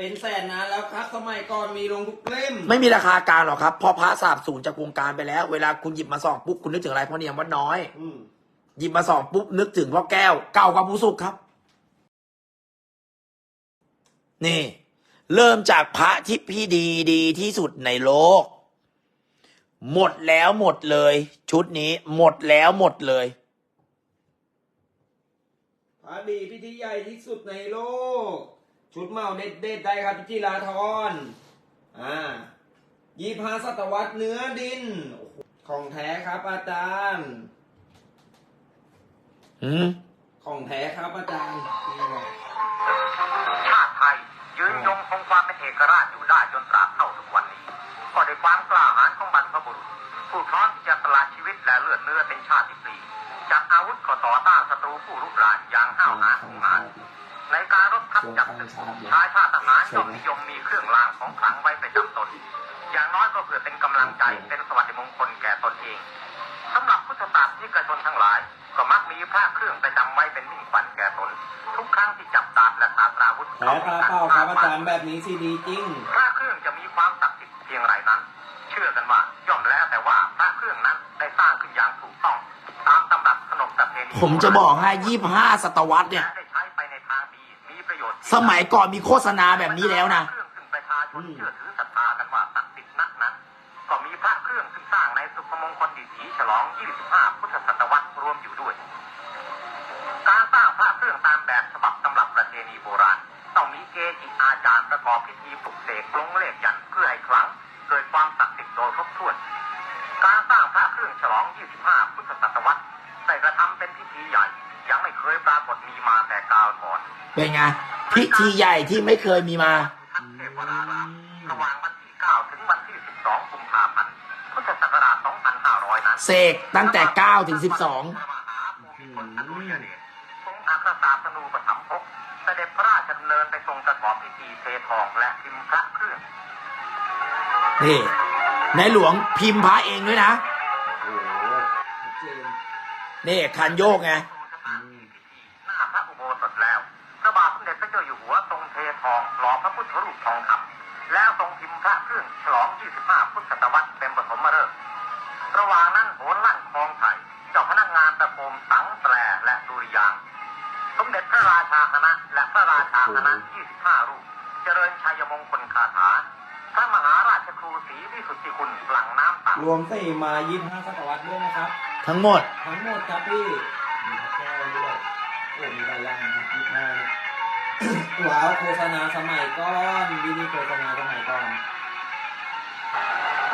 เป็นแสนนานแล้วครับสมัยก่อนมีลงทุกเล่ม ไม่มีราคากลางหรอกครับเพราะพระสาบสูญจากวงการไปแล้ว เวลาคุณหยิบมาส่องปุ๊บคุณนึกถึงอะไรพ่อเนียมวัดน้อย อืมหยิบมาส่องปุ๊บนึกถึงพ่อแก้วเก่ากว่าผู้สุขครับ นี่ เริ่มจากพระที่พี่ดีดีที่สุดในโลก หมดแล้วหมดเลย ชุดนี้หมดแล้วหมดเลย พระดีพิธีใหญ่ที่สุดในโลก ชุดเมาเด็ดเด็ดๆได้ครับพิจิราธรอ่ายี่ห้าศตวรรษเนื้อดินโอ้โหของแท้ครับอาจารย์อืมของแท้ครับอาจารย์นี่ไงชาติไทย ยืนยงคงความเป็นเอกราชอยู่ได้จนตราบเท่าทุกวันนี้ ก็ด้วยความกล้าหาญของบรรพบุรุษ ผู้พร้อมที่จะสละชีวิตและเลือดเนื้อเป็นชาติปลีจากอาวุธก็ต่อต้านศัตรูผู้รุกรานอย่างห้าวหาญหงหาญในการรบทัพ จับศึกชายชาติทหารย่อมนิยมมีเครื่องรางของขลังไว้ประจำตน อย่างน้อยก็เพื่อเป็นกำลังใจเป็นสวัสดิมงคลแก่ตนเองสำหรับพุทธศาสนิกชนทั้งหลาย ก็มักมีพระเครื่องประจำไว้เป็นมิ่งขวัญแก่ตน ทุกครั้งที่จับดาบและสาตราวุธแท้ตาเป้าครับอาจารย์แบบนี้ซีดีจริงพระเครื่องจะมีความศักดิ์สิทธิ์เพียงไรนั้น เชื่อกันว่าย่อมแล้วแต่ว่าพระเครื่องนั้นได้สร้างขึ้นอย่างถูกต้อง ตามตำรับขนบประเพณีผมจะบอกให้ยี่ห้าศตวรรษเนี่ย ประโยชน์สมัยก่อนมีโฆษณาแบบนี้แล้วนะ เครื่องซึ่งประชาชนเชื่อถือศรัทธากันว่าศักดิ์สิทธิ์นักนั้น ก็มีพระเครื่องซึ่งสร้างในสุพมงคลดีสีฉลอง 25 พุทธศตวรรษรวมอยู่ด้วย การสร้างพระเครื่องตามแบบฉบับตำรับประเพณีโบราณ ต้องมีเกจิอาจารย์ประกอบพิธีปลุกเสกลงเลขยันต์เพื่อให้ครั้งเกิดความศักดิ์สิทธิ์โดยครบถ้วน การสร้างพระเครื่องฉลอง 25 พุทธศตวรรษได้กระทำเป็นพิธีใหญ่ ยังไม่เคยปรากฏมีมาแต่กาลก่อนเป็นไงพิธีใหญ่ที่ไม่เคยมีมาทัศเทพวรารามระหว่างวันที่ 9 ถึงวันที่ 12 กุมภาพันธ์พุทธศักราช 2500 นั้นเสกตั้งแต่ 9 ถึง 12พระมหาภูมิพลอดุลยเดชทรงอัครศาสนูปถัมภกเสด็จพระราชดำเนินไปทรงประกอบพิธีเททองและพิมพ์พระเครื่องนี่ในหลวงพิมพ์พระเองด้วยนะ โอ้โหชัดเจนนี่คันโยกไง ทั้งหมด ทั้งหมดครับพี่มีพระแก้วด้วยโอ้มีหลายอย่างนะครับยี่ห้าเนี่ยว้าวโฆษณาสมัยก่อนวินีโฆษณาสมัยก่อน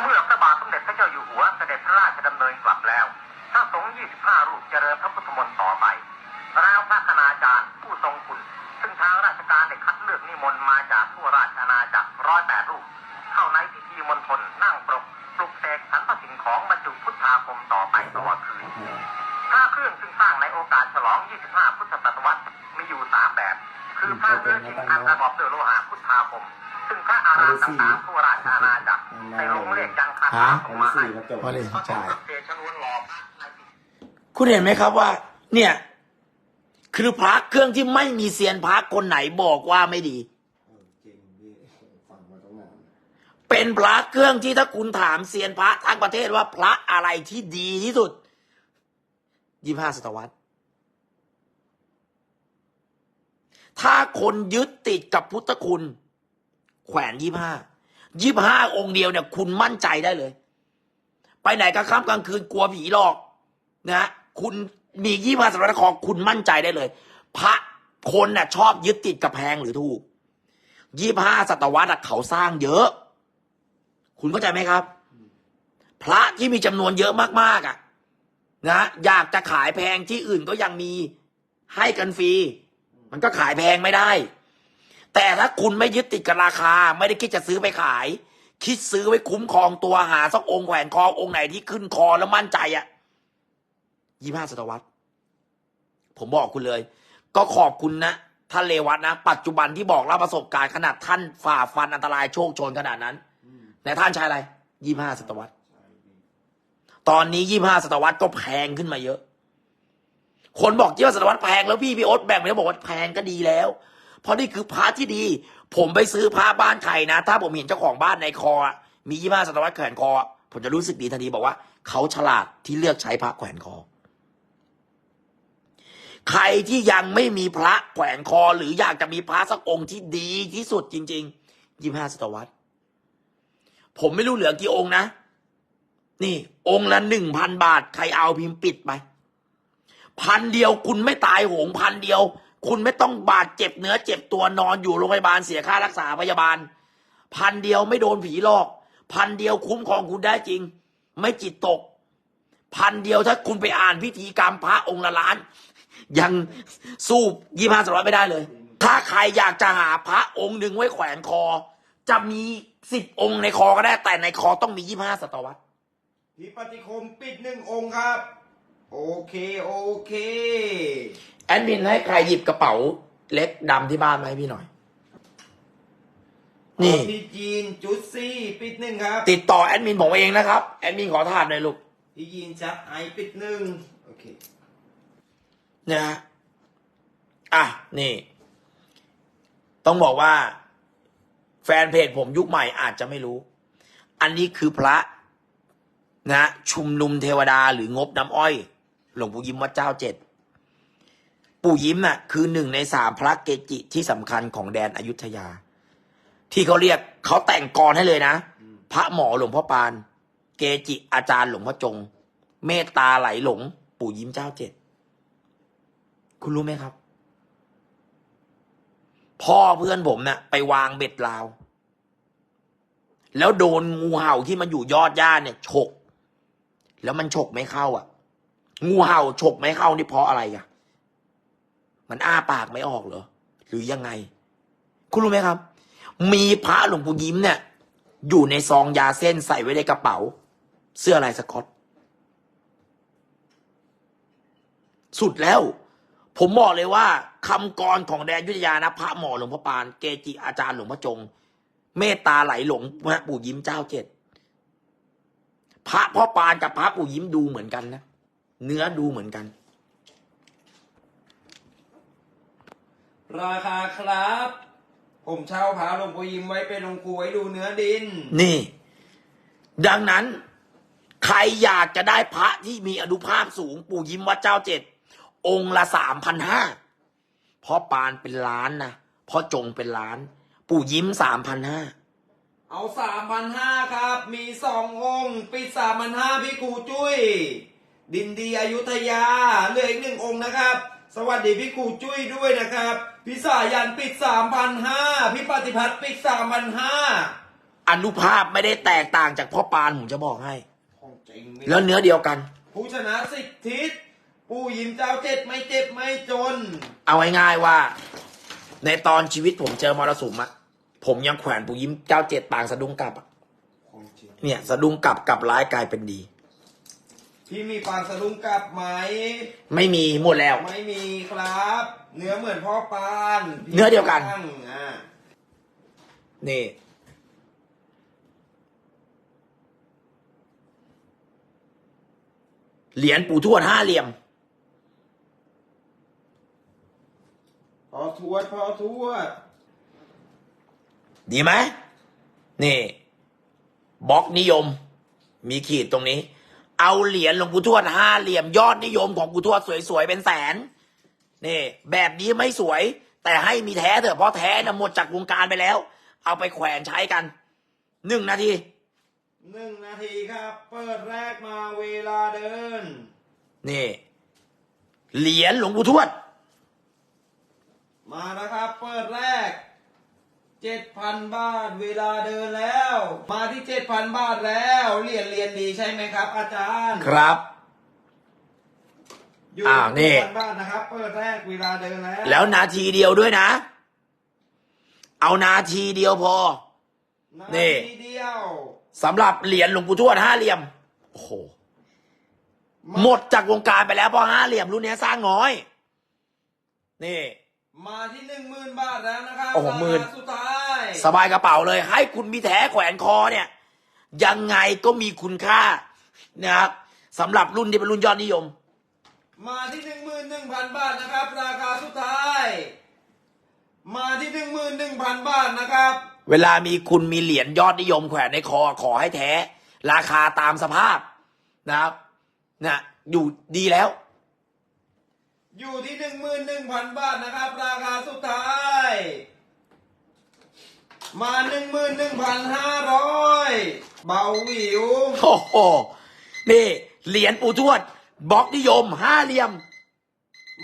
เมื่อพระบาทสมเด็จพระเจ้าอยู่หัวเสด็จพระราชดำเนินกลับแล้วพระสงฆ์25 รูปเจริญพระพุทธมนต์ต่อไปแล้วพระคณาจารย์ผู้ทรงคุณ ซึ่งทางราชการได้คัดเลือกนิมนต์มาจากทั่วราชอาณาจักรร้อยแปดรูป ไปตลอดคืนพระเครื่องซึ่งสร้างในโอกาสฉลอง 25 พุทธศตวรรษมีอยู่สามแบบ คือพระเนื้อจริงอันประกอบด้วยโลหะพุทธาคม ซึ่งพระอารามต่างๆทั่วราชอาณาจักรได้ลงเลขยันคาถาส่งมาให้สี่กระจกพอเลยพระใช่เดชนวนหลอพระในพิธีคุณเห็นไหมครับว่า เนี่ย คือพระเครื่องที่ไม่มีเซียนพระคนไหนบอกว่าไม่ดี เออจริงพี่ฟังมาตั้งนาน เป็นพระเครื่องที่ถ้าคุณถามเซียนพระทั้งประเทศว่าพระอะไรที่ดีที่สุดยี่ห้าศตวรรษ ถ้าคนยึดติดกับพุทธคุณ แขวนยี่ห้ายี่ห้าองค์เดียวเนี่ย คุณมั่นใจได้เลย ไปไหนกลางค่ำกลางคืนกลัวผีหลอกนะคุณมียี่ห้าศตวรรษคอคุณมั่นใจได้เลย พระคนน่ะชอบยึดติดกับแพงหรือถูกยี่ห้าศตวรรษเขาสร้างเยอะ คุณเข้าใจไหมครับ พระที่มีจำนวนเยอะมากๆอะ นะอยากจะขายแพงที่อื่นก็ยังมีให้กันฟรี มันก็ขายแพงไม่ได้ แต่ถ้าคุณไม่ยึดติดกับราคา ไม่ได้คิดจะซื้อไปขาย คิดซื้อไว้คุ้มครองตัวหาสักองค์แขวนคอองค์ไหนที่ขึ้นคอแล้วมั่นใจอะยี่ห้าศตวรรษผมบอกคุณเลย ก็ขอบคุณนะท่านเลวัตนะ ปัจจุบันที่บอกเล่าประสบการณ์ขนาดท่านฝ่าฟันอันตรายโชคโชนขนาดนั้น แต่ท่านใช้อะไรยี่ห้าศตวรรษ ตอนนี้ยี่ห้าศตวรรษก็แพงขึ้นมาเยอะ คนบอกยี่ห้าศตวรรษแพงแล้วพี่พี่โอ๊ตแบ่งไปแล้วบอกว่าแพงก็ดีแล้ว เพราะนี่คือพระที่ดี ผมไปซื้อผ้าบ้านใครนะ ถ้าผมเห็นเจ้าของบ้านในคอ มียี่ห้าศตวรรษแขวนคอ ผมจะรู้สึกดีทันทีบอกว่า เขาฉลาดที่เลือกใช้พระแขวนคอ ใครที่ยังไม่มีพระแขวนคอ หรืออยากจะมีพระสักองค์ที่ดีที่สุดจริง ๆยี่ห้าศตวรรษ ผมไม่รู้เหลือกี่องค์นะ นี่ องค์ละหนึ่งพันบาท ใครเอาพิมพ์ปิดไป พันเดียวคุณไม่ตายโหงพันเดียว คุณไม่ต้องบาดเจ็บเนื้อเจ็บตัวนอนอยู่โรงพยาบาลเสียค่ารักษาพยาบาล พันเดียวไม่โดนผีหลอก พันเดียวคุ้มครองคุณได้จริง ไม่จิตตก พันเดียวถ้าคุณไปอ่านพิธีกรรมพระองค์ละล้าน ยังสู้ยี่ห้าสร้อยไม่ได้เลย ถ้าใครอยากจะหาพระองค์หนึ่งไว้แขวนคอ จะมีสิบองค์ในคอก็ได้ แต่ในคอต้องมียี่ห้าศตวรรษพี่ปฏิคมปิดหนึ่งองค์ครับ โอเคโอเค แอดมินให้ใครหยิบกระเป๋าเล็กดำที่บ้านมาให้พี่หน่อย นี่ พี่จีนจุดซี่ปิดหนึ่งครับ ติดต่อแอดมินผมเองนะครับ แอดมินขอทานหน่อยลูก พี่ยีนชัดไอปิดหนึ่งโอเคนะฮะอะนี่ ต้องบอกว่า แฟนเพจผมยุคใหม่อาจจะไม่รู้ อันนี้คือพระนะชุมนุมเทวดาหรืองบน้ำอ้อย หลวงปู่ยิ้มวัดเจ้าเจ็ดปู่ยิ้มน่ะคือหนึ่งในสามพระเกจิที่สำคัญของแดนอยุธยา ที่เขาเรียกเขาแต่งกรให้เลยนะ พระหมอหลวงพ่อปาน เกจิอาจารย์หลวงพ่อจง เมตตาไหลหลง ปู่ยิ้มเจ้าเจ็ด คุณรู้ไหมครับ พ่อเพื่อนผมเนะ่ะไปวางเบ็ดลาว แล้วโดนงูเห่าที่มันอยู่ยอดหญ้าเนี่ยฉก แล้วมันฉกไม่เข้าอะ งูเห่าฉกไม่เข้านี่เพราะอะไรอะ มันอ้าปากไม่ออกเหรอ หรือยังไง คุณรู้ไหมครับ มีพระหลวงปู่ยิ้มเนี่ย อยู่ในซองยาเส้นใส่ไว้ในกระเป๋า เสื้อลายสกอต สุดแล้ว ผมบอกเลยว่าคำกรของแดนยุทธยานะพระหมอหลวงพ่อปาน เกจิอาจารย์หลวงพ่อจง เมตตาไหลหลงพระปู่ยิ้มเจ้าเจ็ดพระพ่อปานกับพระปู่ยิ้มดูเหมือนกันนะเนื้อดูเหมือนกัน ราคาครับ ผมเช่าพาหลวงพ่อยิมไว้เป็นหลวงครูไว้ดูเนื้อดิน นี่ ดังนั้น ใครอยากจะได้พระที่มีอนุภาพสูงปู่ยิ้มวัดเจ้าเจ็ด องค์ละสามพันห้าพ่อปานเป็นล้านนะพ่อจงเป็นล้าน ปู่ยิ้มสามพันห้าเอาสามพันห้าครับ มีสององค์ปิดสามพันห้าพี่ครูจุ้ย ดินดีอยุธยาเหลืออีกหนึ่งองค์นะครับ สวัสดีพี่ครูจุ้ยด้วยนะครับ พี่สายันปิดสามพันห้าพี่ปฏิพัฒน์ปิดสามพันห้าอนุภาพไม่ได้แตกต่างจากพ่อปานผมจะบอกให้ ของจริงไหมแล้วเนื้อเดียวกัน ผู้ชนะสิบทิศ ปู่ยิมเจ้าเจ็ดไม่เจ็บไม่จน เอาง่ายๆว่า ในตอนชีวิตผมเจอมรสุมอะผมยังแขวนปู่ยิ้มเจ้าเจ็ดปางสะดุ้งกลับอะของจริงเนี่ยสะดุ้งกลับกลับร้ายกลายเป็นดี พี่มีปางสะดุ้งกลับไหม ไม่มีหมดแล้ว ไม่มีครับ เนื้อเหมือนพ่อปานพี่เนื้อเดียวกันตั้งอ่านี่ เหรียญปู่ทวดห้าเหลี่ยม อทวดพอทวด ดีไหมนี่บล็อกนิยม มีขีดตรงนี้ เอาเหรียญหลวงปู่ทวดห้าเหลี่ยมยอดนิยมของปู่ทวดสวยๆเป็นแสนนี่ แบบนี้ไม่สวย แต่ให้มีแท้เถอะเพราะแท้นะหมดจากวงการไปแล้ว เอาไปแขวนใช้กันหนึ่งนาทีหนึ่งนาทีครับ เปิดแรกมาเวลาเดิน นี่ เหรียญหลวงปู่ทวด มาแล้วครับ เปิดแรกเจ็ดพันบาท เวลาเดินแล้ว มาที่เจ็ดพันบาทแล้วเรียนเรียนดีใช่ไหมครับ อาจารย์ครับ อยู่อ้าวนี่พันบาทนะครับ เปิดแรกเวลาเดินแล้วแล้วนาทีเดียวด้วยนะ เอานาทีเดียวพอ นานี่ ทีเดียวสำหรับเหรียญหลวงปู่ทวดห้าเหลี่ยม โอ้โหหมดจากวงการไปแล้วเพราะห้าเหลี่ยมรุ่นนี้สร้างน้อย นี่ มาที่หนึ่งหมื่นบาทแล้วนะครับโอ้โหหมื่น ราคาสุดท้ายสบายกระเป๋าเลย ให้คุณมีแท้แขวนคอเนี่ย ยังไงก็มีคุณค่านะครับสำหรับรุ่นที่เป็นรุ่นยอดนิยม มาที่หนึ่งหมื่นหนึ่งพันบาทนะครับ ราคาสุดท้าย มาที่หนึ่งหมื่นหนึ่งพันบาทนะครับ เวลามีคุณมีเหรียญยอดนิยมแขวนในคอขอให้แท้ ราคาตามสภาพนะครับนะอยู่ดีแล้ว อยู่ที่หนึ่งหมื่นหนึ่งพันบาทนะครับ ราคาสุดท้าย มาหนึ่งหมื่นหนึ่งพันห้าร้อยเบาหวิว โอ้โห นี่เหรียญปู่ทวดบล็อกนิยมห้าเหลี่ยม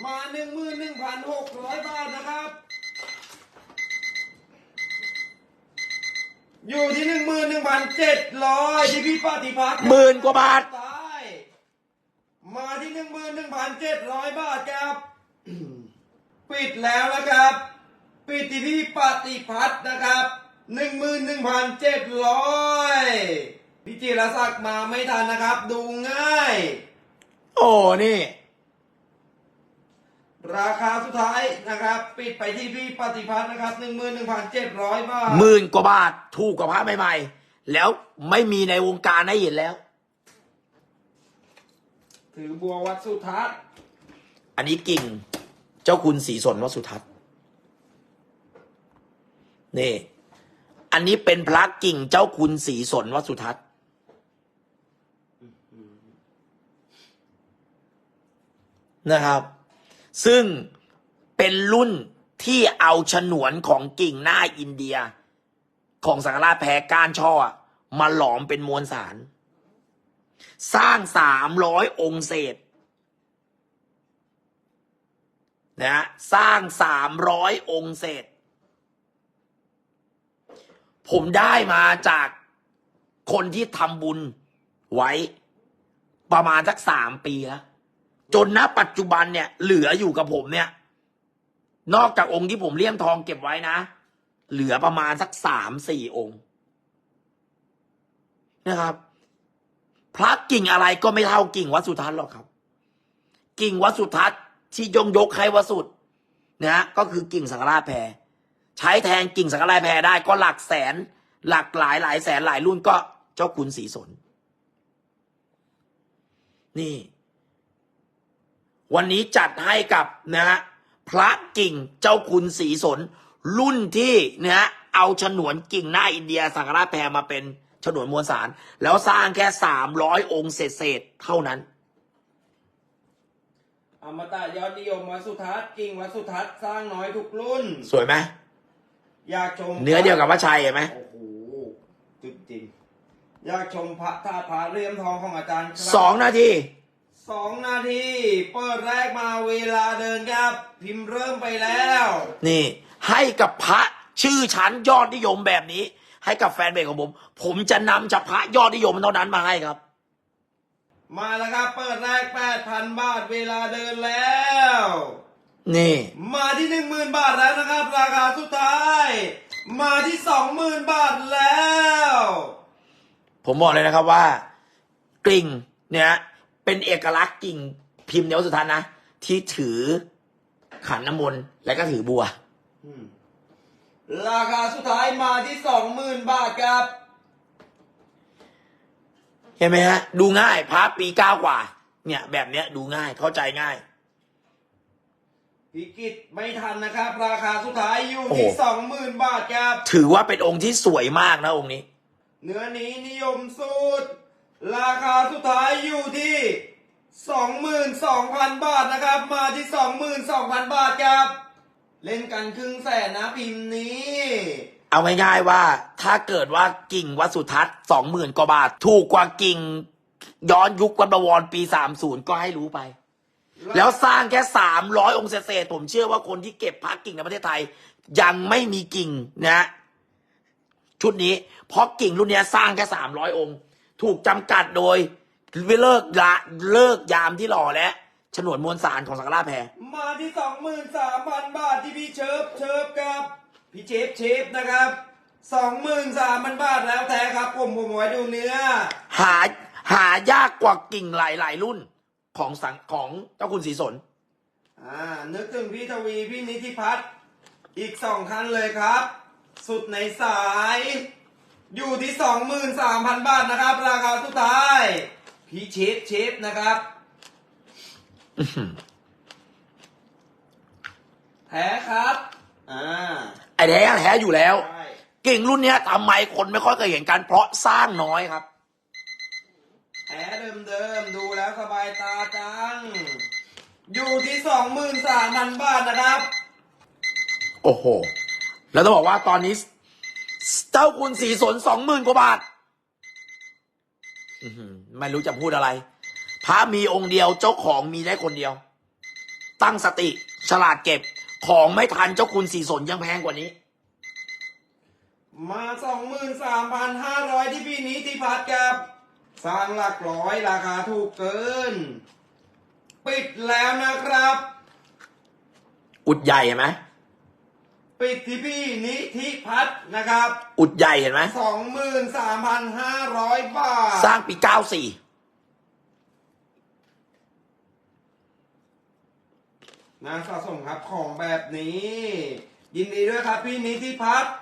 มาหนึ่งหมื่นหนึ่งพันหกร้อยบาทนะครับ อยู่ที่หนึ่งหมื่นหนึ่งพันเจ็ดร้อยที่พี่ปฏิพัฒน์หมื่นกว่าบาทตาย มาที่หนึ่งหมื่นหนึ่งพันเจ็ดร้อยบาทครับ ปิดแล้วนะครับ ปิดที่พี่ปฏิพัฒน์นะครับหนึ่งหมื่นหนึ่งพันเจ็ดร้อยพี่จิรศักดิ์มาไม่ทันนะครับ ดูง่าย โอ้นี่ ราคาสุดท้ายนะครับ ปิดไปที่พี่ปฏิพัฒน์นะครับหนึ่งหมื่นหนึ่งพันเจ็ดร้อยบาทหมื่นกว่าบาทถูกกว่าพระใหม่ๆแล้วไม่มีในวงการให้เห็นแล้ว ถือบัววัดสุทัศน์อันนี้กิ่งเจ้าคุณศรีสนวัดสุทัศน์นี่ อันนี้เป็นพระกิ่งเจ้าคุณศรีสนวัดสุทัศน์นะครับ ซึ่งเป็นรุ่นที่เอาฉนวนของกิ่งหน้าอินเดีย ของสังฆราชแพ้ก้านช่อมาหลอมเป็นมวลสาร สร้างสามร้อยองค์เศษนะฮะสร้างสามร้อยองค์เศษ ผมได้มาจากคนที่ทำบุญไว้ ประมาณสักสามปีแล้วจนณปัจจุบันเนี่ย เหลืออยู่กับผมเนี่ย นอกจากองค์ที่ผมเลี่ยมทองเก็บไว้นะ เหลือประมาณสักสามสี่องค์นะครับ พระกิ่งอะไรก็ไม่เท่ากิ่งวัดสุทัศน์หรอกครับ กิ่งวัดสุทัศน์ที่ยงยกให้วดสุดนะฮะก็คือกิ่งสังฆราชแพรใช้แทนกิ่งสังฆราชแพรได้ก็หลักแสน หลักหลายหลายแสนหลายรุ่นก็เจ้าคุณศรีสน นี่ วันนี้จัดให้กับนะฮะพระกิ่งเจ้าคุณศรีสน รุ่นที่นะฮะเอาฉนวนกิ่งหน้าอินเดียสังฆราชแพรมาเป็น ฉนวนมวลสาร แล้วสร้างแค่สามร้อยองค์เศษๆเท่านั้น อมตะยอดนิยมวัดสุทัศน์กิ่งวัดสุทัศน์สร้างน้อยทุกรุ่น สวยไหมอยากชมเนื้อเดียวกับพระชัยเห็นไหมโอ้โหจุดจริง อยากชมพระธาตุพระเรียมทองของอาจารย์ครับสองนาทีสองนาที เปิดแรกมาเวลาเดินครับ พิมพ์เริ่มไปแล้ว นี่ ให้กับพระชื่อชั้นยอดนิยมแบบนี้ ให้กับแฟนเพจของผม ผมจะนำเฉพาะยอดนิยมเท่านั้นมาให้ครับ มาแล้วครับ เปิดแรก 8,000 บาทเวลาเดินแล้ว นี่ มาที่ 10,000 บาทแล้วนะครับ ราคาสุดท้าย มาที่ 20,000 บาทแล้ว ผมบอกเลยนะครับว่ากลิ่งเนี่ยเป็นเอกลักษณ์กิ่งพิมพ์เดียวสุดท้ายนะ ที่ถือขันน้ำมนต์และก็ถือบัว อืม ราคาสุดท้ายมาที่20,000บาทครับ เห็นไหมฮะ ดูง่ายพระปีเก้ากว่า เนี่ย แบบเนี้ยดูง่ายเข้าใจง่ายพิกิตไม่ทันนะครับ ราคาสุดท้ายอยู่โอ้โหที่20,000บาทครับ ถือว่าเป็นองค์ที่สวยมากนะองค์นี้ เนื้อนี้นิยมสุด ราคาสุดท้ายอยู่ที่22,000บาทนะครับ มาที่22,000บาทครับ เล่นกันครึ่งแสนนะพิมพ์นี้ เอาง่ายๆว่า ถ้าเกิดว่ากิ่งวัสุทัศน์สองหมื่นกว่าบาท ถูกกว่ากิ่งย้อนยุควัดบวรปีสามศูนย์ก็ให้รู้ไป แล้วสร้างแค่สามร้อยองค์เศษผมเชื่อว่าคนที่เก็บพระกิ่งในประเทศไทย ยังไม่มีกิ่งนะ ชุดนี้ เพราะกิ่งรุ่นนี้สร้างแค่สามร้อยองค์ ถูกจำกัดโดยเลิกละเลิกยามที่หล่อและ ฉนวนมวลสารของสังฆราชแพรมาที่23,000บาทที่พี่เชิบเชิบครับพี่เชฟเชฟนะครับ23,000บาทแล้วแท้ครับ ผมผมไว้ดูเนื้อ หาหายากกว่ากิ่งหลายๆรุ่นของสังของเจ้าคุณศรีสนอ่านึกถึงพี่ทวีพี่นิติพัฒน์อีกสองท่านเลยครับ สุดในสาย อยู่ที่23,000บาทนะครับ ราคาสุดท้าย พี่เชฟเชฟนะครับ แท้ครับ อ่า ไอ้แท้แท้อยู่แล้ว ใช่ กิ่งรุ่นเนี้ยทำไมคนไม่ค่อยเคยเห็นกัน เพราะสร้างน้อยครับแผลเดิมๆ ดูแล้วสบายตาจัง อยู่ที่สองหมื่นสามพันบาทนะครับ โอ้โห แล้วต้องบอกว่าตอนนี้ เจ้าคุณสีสนสองหมื่นกว่าบาท อื้อหือไม่รู้จะพูดอะไร พระมีองค์เดียวเจ้าของมีได้คนเดียว ตั้งสติฉลาดเก็บของไม่ทันเจ้าคุณสีสนยังแพงกว่านี้ มาสองหมื่นสามพันห้าร้อยที่พี่นิติพัฒน์ครับสร้างหลักร้อยราคาถูกเกิน ปิดแล้วนะครับ อุดใหญ่เห็นไหมปิดที่พี่นิธิพัฒน์นะครับ อุดใหญ่เห็นไหมสองหมื่นสามพันห้าร้อยบาท สร้างปีเก้าสี่ นะสะสมครับของแบบนี้ ยินดีด้วยครับพี่นิติพัฒน์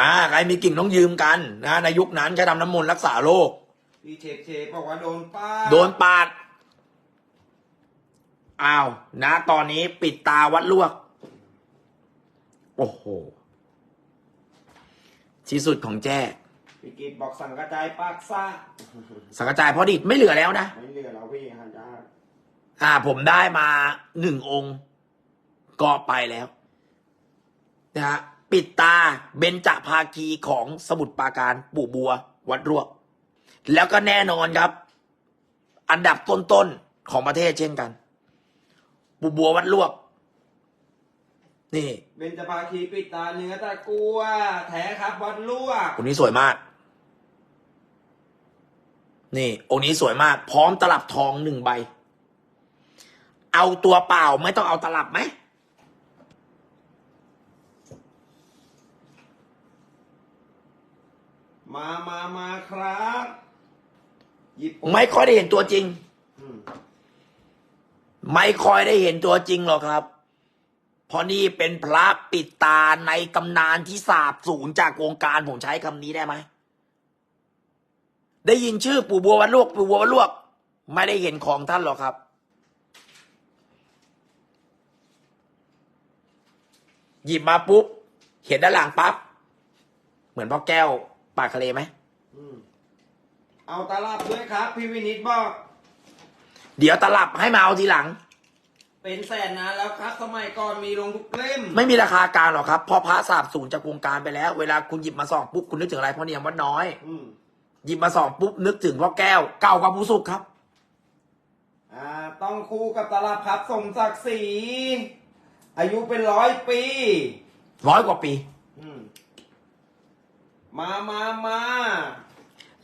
อ่าใครมีกิ่งต้องยืมกันนะในยุคนั้นใช้ทำน้ำมนต์รักษาโรคพี่เชฟเชฟบอกว่าโดนป้าโดนปาดอ้าวนะตอนนี้ปิดตาวัดลวก โอ้โหที่สุดของแจ้พี่กิตบอกสั่งกระจายปากซ่าสังกระจายพอดิดไม่เหลือแล้วนะ ไม่เหลือแล้วพี่ฮะจ้า อ่า ผมได้มาหนึ่งองค์ ก็ไปแล้วนะฮะปิดตาเบญจภาคีของสมุทรปราการปู่บัว วัดรวก แล้วก็แน่นอนครับ อันดับต้นๆของประเทศเช่นกัน ปู่บัววัดรวก นี่ เบญจภาคีปิดตาเนื้อตะกัว แท้ครับวัดลวกองค์นี้สวยมาก นี่ องค์นี้สวยมาก พร้อมตลับทองหนึ่งใบ เอาตัวเปล่าไม่ต้องเอาตลับไหมมามามาครับหยิบไม่ค่อยได้เห็นตัวจริง อืมไม่ค่อยได้เห็นตัวจริงหรอกครับ เพราะนี่เป็นพระปิดตาในตำนานที่สาบสูญจากวงการผมใช้คำนี้ได้ไหม ได้ยินชื่อปู่บัววัดลวก ปู่บัววัดลวก ไม่ได้เห็นของท่านหรอกครับ หยิบมาปุ๊บ เห็นด้านหลังปั๊บ เหมือนพ่อแก้วปากทะเลไหม อืมเอาตลับด้วยครับ พี่วินิตบอกเดี๋ยวตลับให้มาเอาทีหลัง เป็นแสนนานแล้วครับ สมัยก่อนมีลงทุกเล่ม ไม่มีราคากลางหรอกครับเพราะพระสาบสูญจากวงการไปแล้ว เวลาคุณหยิบมาส่องปุ๊บคุณนึกถึงอะไรพ่อเนียมวัดน้อย อืมหยิบมาส่องปุ๊บนึกถึงพ่อแก้วเก่ากว่าผู้สุขครับ อ่า ต้องคู่กับตลับครับสมศักดิ์ศรี อายุเป็นร้อยปี ร้อยกว่าปี อืมมามามา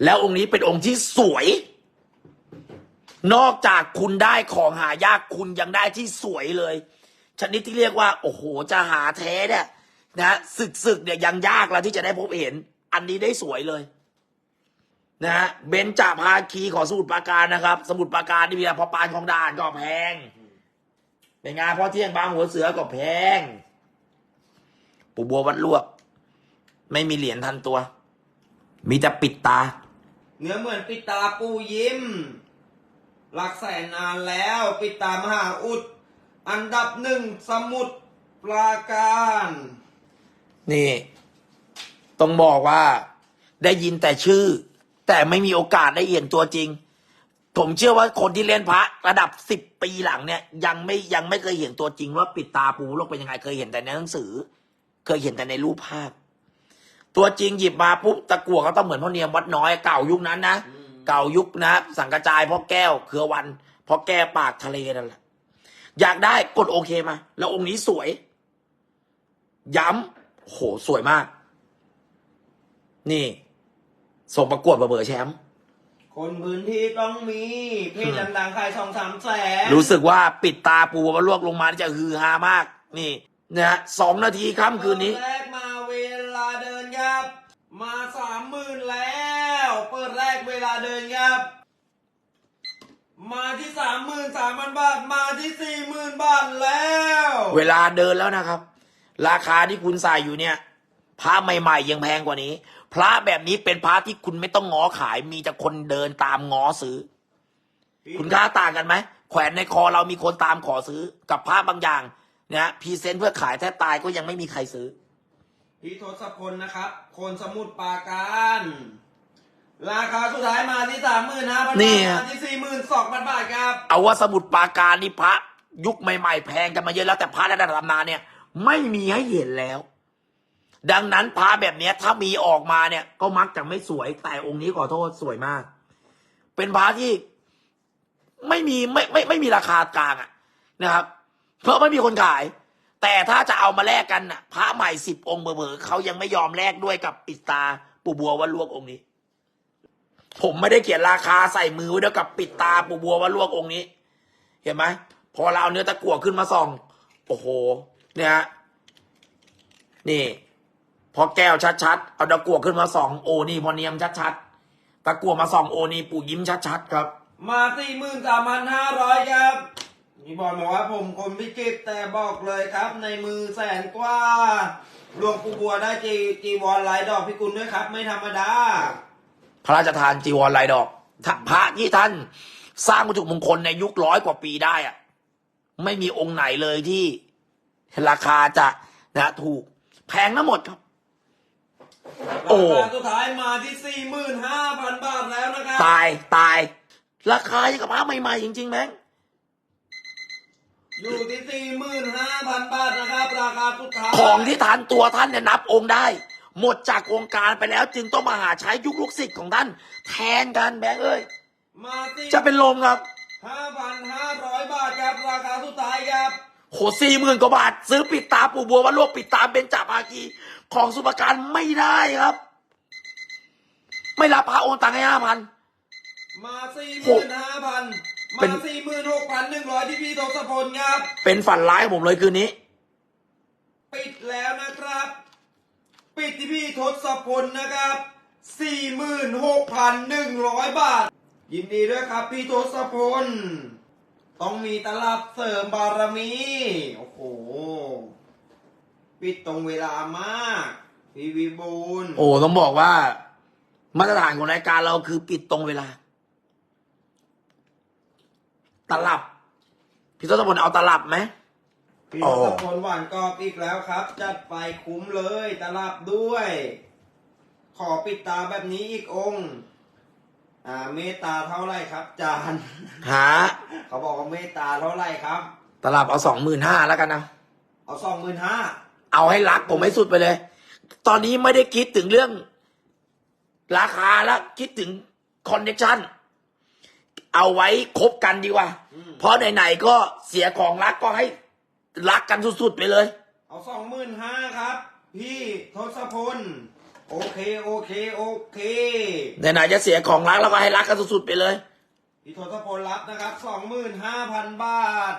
แล้วองค์นี้เป็นองค์ที่สวย นอกจากคุณได้ของหายากคุณยังได้ที่สวยเลย ชนิดที่เรียกว่า โอ้โห จะหาแท้เนี่ยนะศึกศึกเนี่ยยังยากแล้วที่จะได้พบเห็น อันนี้ได้สวยเลย นะฮะเบญจภาคีของสมุทรปราการนะครับ สมุทรปราการนี่มีแต่พอปานของด่านก็แพง เป็นไงานพอเที่ยงบางหัวเสือก็แพง ปู่บัววัดลวก ไม่มีเหรียญทันตัว มีแต่ปิดตา เนื้อเหมือนปิดตาปูยิ้ม หลักแสนนานแล้ว ปิดตามหาอุด อันดับหนึ่งสมุดปราการ นี่ ต้องบอกว่า ได้ยินแต่ชื่อ แต่ไม่มีโอกาสได้เห็นตัวจริง ผมเชื่อว่าคนที่เล่นพระระดับสิบปีหลังเนี่ย ยังไม่ยังไม่เคยเห็นตัวจริงว่าปิดตาปูโลกเป็นยังไงเคยเห็นแต่ในหนังสือ เคยเห็นแต่ในรูปภาพ ตัวจริงหยิบมาปุ๊บตะกั่วก็ต้องเหมือนพ่อเนียมวัดน้อยเก่ายุคนั้นนะเก่ายุคนะ สังกระจายพ่อแก้วเครือวันพ่อแก้ปากทะเลนั่นแหละอยากได้กดโอเคมา แล้วองค์นี้สวย ย้ำโหสวยมาก นี่ส่งประกวดเบอร์แชมป์ คนพื้นที่ต้องมีเพจดังๆใครสองสามแสนรู้สึกว่าปิดตาปูมาลวกลงมานี่จะฮือฮามาก นี่นะฮะสองนาทีค่ำคืนนี้ เปิดแรกมาเวลาเดินครับ มาสามหมื่นแล้ว เปิดแรกเวลาเดินครับ มาที่สามหมื่นสามพันบาท มาที่สี่หมื่นบาทแล้ว เวลาเดินแล้วนะครับ ราคาที่คุณใส่อยู่เนี่ยพระใหม่ ๆ ยังแพงกว่านี้ พระแบบนี้เป็นพระที่คุณไม่ต้องง้อขาย มีแต่คนเดินตามง้อซื้อ คุณค่าต่างกันไหมแขวนในคอเรามีคนตามขอซื้อ กับพระบางอย่างเนี่ยพรีเซนต์เพื่อขายแทบตายก็ยังไม่มีใครซื้อ พี่ทศพลนะครับ คนสมุทรปราการ ราคาสุดท้ายมาที่สามหมื่นห้าพันนี่บาทฮะมาที่สี่หมื่นสองพันบาทครับ เอาว่าสมุดปราการนี่พระ ยุคใหม่ๆแพงกันมาเยอะแล้วแต่พระระดับตำนานเนี่ย ไม่มีให้เห็นแล้ว ดังนั้นพระแบบเนี้ย ถ้ามีออกมาเนี่ย ก็มักจะไม่สวยแต่องค์นี้ขอโทษสวยมาก เป็นพระที่ไม่มีไม่ไม่ไม่มีราคากลางอะนะครับ เพราะไม่มีคนขาย แต่ถ้าจะเอามาแลกกันน่ะ พระใหม่สิบองค์เบอร์เขายังไม่ยอมแลกด้วยกับปิดตาปู่บัววัดลวกองค์นี้ ผมไม่ได้เขียนราคาใส่มือไว้เดียวกับปิดตาปู่บัววัดลวกองค์นี้ เห็นไหมพอเราเอาเนื้อตะกั่วขึ้นมาส่อง โอ้โห เนี่ยนี่ พอแก้วชัดๆ เอาตะกั่วขึ้นมาส่องโอ้นี่พอเนียมชัดๆ ตะกั่วมาส่องโอ้นี่ปู่ยิ้มชัดๆครับ มาสี่หมื่นสามพันห้าร้อยครับนี่บอลบอกว่าผมคนพิจิตรแต่บอกเลยครับ ในมือแสนกว่าหลวงปู่บัวได้จีจีวรลายดอกพิกุลด้วยครับ ไม่ธรรมดา พระราชทานจีวรลายดอกถ้าพระที่ท่านสร้างวัตถุมงคลในยุคร้อยกว่าปีได้อะไม่มีองค์ไหนเลยที่ราคาจะนะถูกแพงทั้งหมดครับ โอ้ ราคาสุดท้ายมาที่สี่หมื่นห้าพันบาทแล้วนะครับ ตายตาย ราคาอย่างกับพระใหม่ๆจริงๆแม่งอยู่ที่สี่หมื่นห้าพันบาทนะครับ ราคาสุดท้ายของที่ทานตัวท่านเนี่ยนับองค์ได้ หมดจากวงการไปแล้วจึงต้องมาหาใช้ยุคลูกศิษย์ของท่าน แทนกันแบงค์เอ้ยมาที่จะเป็นลมครับห้าพันห้าร้อยบาทครับ ราคาสุดท้ายครับ โหสี่หมื่นกว่าบาท ซื้อปิดตาปู่บัววัดลวกปิดตาเบญจภาคี ของสุปการไม่ได้ครับ ไม่รับพระโอนตังค์ให้ห้าพันมาสี่หโหมื่นห้าพันเป็มานสี่หมื่นหกพันหนึ่งร้อยที่พี่ทศพลครับ เป็นฝันร้ายของผมเลยคืนนี้ ปิดแล้วนะครับ ปิดที่พี่ทศพลนะครับสี่หมื่นหกพันหนึ่งร้อยบาท ยินดีด้วยครับ พี่ทศพล ต้องมีตลับเสริมบารมี โอ้โห ปิดตรงเวลามากพี่วิบูลย์โอ้ต้องบอกว่า มาตรฐานของรายการเราคือปิดตรงเวลา ตลับ พี่ทศพลเอาตลับไหมพี่โอ้ทศพลหวานกรอบอีกแล้วครับ จัดไปคุ้มเลย ตลับด้วย ขอปิดตาแบบนี้อีกองค์ อ่า เมตตาเท่าไหร่ครับ จานหาเขาบอกว่าเมตตาเท่าไหร่ครับ ตลับเอาสองหมื่นห้าแล้วกันนะเอาสองหมื่นห้า เอาให้รักผมให้สุดไปเลย ตอนนี้ไม่ได้คิดถึงเรื่อง ราคาแล้วคิดถึงคอนเนคชั่นเอาไว้คบกันดีกว่า เพราะไหนๆก็เสียของรักก็ให้รักกันสุดๆไปเลย เอาสองหมื่นห้าครับ พี่ทศพล โอเคโอเคโอเคไหนๆจะเสียของรักแล้วก็ให้รักกันสุดๆไปเลย พี่ทศพลรับนะครับสองหมื่นห้าพันบาท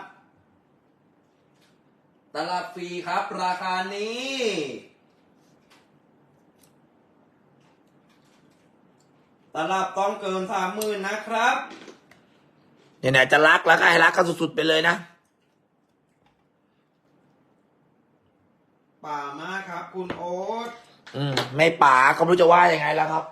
ตลับฟรีครับ ราคานี้ ตลับต้องเกินสามหมื่นนะครับไหนๆจะรักแล้วก็ให้รักกันสุดๆไปเลยนะ ป่ามากครับ คุณโอ๊ตอืม ไม่ป๋าก็ไม่รู้จะว่ายังไงแล้วครับ